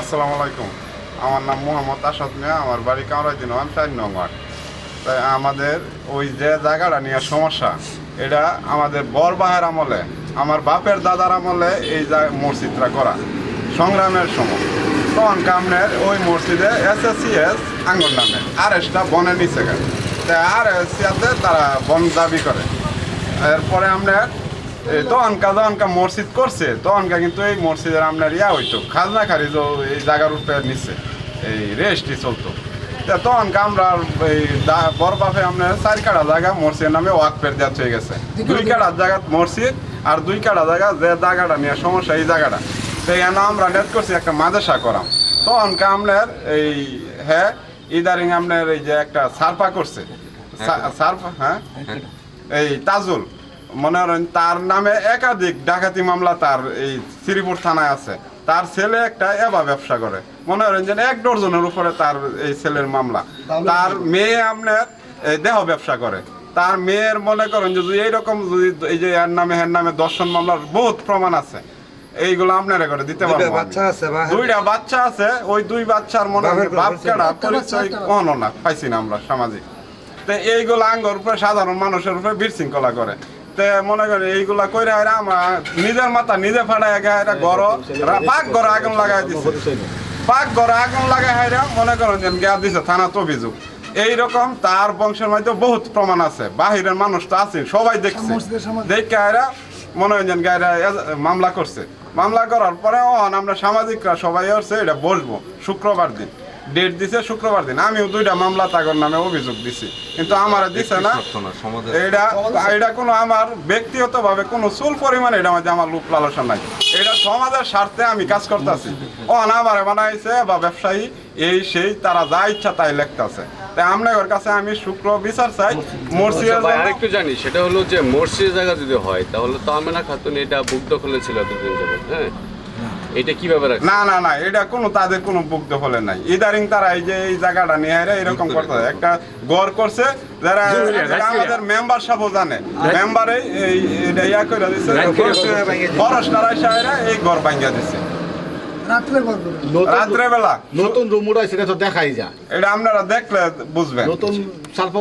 আসসালামু আলাইকুম। আমার নাম মোহাম্মদ আসাদ মিয়া, আমার বাড়ি কামরাইদিন ওয়ান চার নং ওয়ার্ড তাই আমাদের ওই যে জায়গাটা নিয়ে সমস্যা, এটা আমাদের বর বরবাহের আমলে, আমার বাপের দাদার আমলে এই মসজিদটা করা, সংগ্রামের সময়। তখন কামনের ওই মসজিদে এস এস সি এস আঙ্গন নামে, আর এসটা বনে নিচে গেছে। আর এস তারা বন দাবি করে। এরপরে আমরা তখনকা যখনকা মসজিদ করছে তখনকা কিন্তু এই মসজিদের আপনার ইয়া হইতো খাজনা খারিজ এই জায়গার উপরে নিচ্ছে এই রেস্টই চলতো। তা তখনকা আমরা এই বড় বাপে আপনার চার কাটা জায়গা মসজিদের নামে ওয়াক পের দেওয়া হয়ে গেছে। দুই কাটা জায়গা মসজিদ আর দুই কাটা জায়গা যে জায়গাটা নিয়ে সমস্যা এই জায়গাটা তো এখানে আমরা নেট করছি একটা মাদেশা করাম। তখনকা আপনার এই হ্যাঁ ইদারিং আপনার এই যে একটা সারপা করছে। সা- সারপা হ্যাঁ। এই তাজুল। মনে করেন তার নামে একাধিক ডাকাতি মামলা তার এই শ্রীপুর থানায় আছে। তার ছেলে একটা এবা ব্যবসা করে। মনে করেন যে এক ডজনের উপরে তার এই ছেলের মামলা। তার মেয়ে আপনার দেহ ব্যবসা করে। তার মেয়ের মনে করেন যে এইরকম যদি এই যে এর নামে এর নামে দর্শন মামলার বহুত প্রমাণ আছে এইগুলো আপনারা করে দিতে পারব বাচ্চা আছে দুইটা বাচ্চা আছে ওই দুই বাচ্চার মনে হয় বাপ কেডা পরিচয় কখনো না পাইছি না আমরা সামাজিক। তো এইগুলো আঙ্গর উপরে সাধারণ মানুষের উপরে বিশৃঙ্খলা করে। তে মনে করেন এইগুলা কইরা এরা আমার নিজের মাথা নিজে ফাটাই গা গড় পাক গড় আগুন লাগাই দিছে। পাক গড় আগুন লাগাই হাইরা মনে করেন যে গিয়া দিছে থানা তো অভিযোগ। এইরকম তার বংশের মধ্যে বহুত প্রমাণ আছে, বাহিরের মানুষ তো আছে সবাই দেখছে। দেখে এরা মনোরঞ্জন গায়রা মামলা করছে। মামলা করার পরে অন আমরা সামাজিকরা সবাই হচ্ছে এটা বসবো, শুক্রবার দিন। ডেট দিছে শুক্রবার দিন। আমিও দুইটা মামলা তাগর নামে অভিযোগ দিছি। কিন্তু আমার দিছে না। এটা এটা কোনো আমার ব্যক্তিগত ভাবে কোনো চুল পরিমাণ এটা মধ্যে আমার লোক লালসা নাই। এটা সমাজের স্বার্থে আমি কাজ করতেছি। অন আমারে বানাইছে বা ব্যবসায়ী এই সেই তারা যা ইচ্ছা তাই লিখতেছে। তাই আপনাদের কাছে আমি শুক্র বিচার চাই জন্য- আরেকটু জানি সেটা হলো যে মসজিদের জায়গা যদি হয় তাহলে তো আমেনা খাতুন এটা বুক দখলে ছিল এতদিন যাবত হ্যাঁ? এটা কীভাবে রাখছে না না না এটা কোনো তাদের কোনো নাই। ইদারিং তারা এই যে এই জায়গাটা নিয়ে এরা এরকম করতে একটা গড় করছে যারা আমাদের মেম্বার সব জানে। মেম্বারে এই এটা ইয়া করে আইসা এই গড় রাত্রে বেলা নতুন রুম সেটা তো দেখাই যায় এটা আপনারা দেখলে বুঝবেন। নতুন সালফা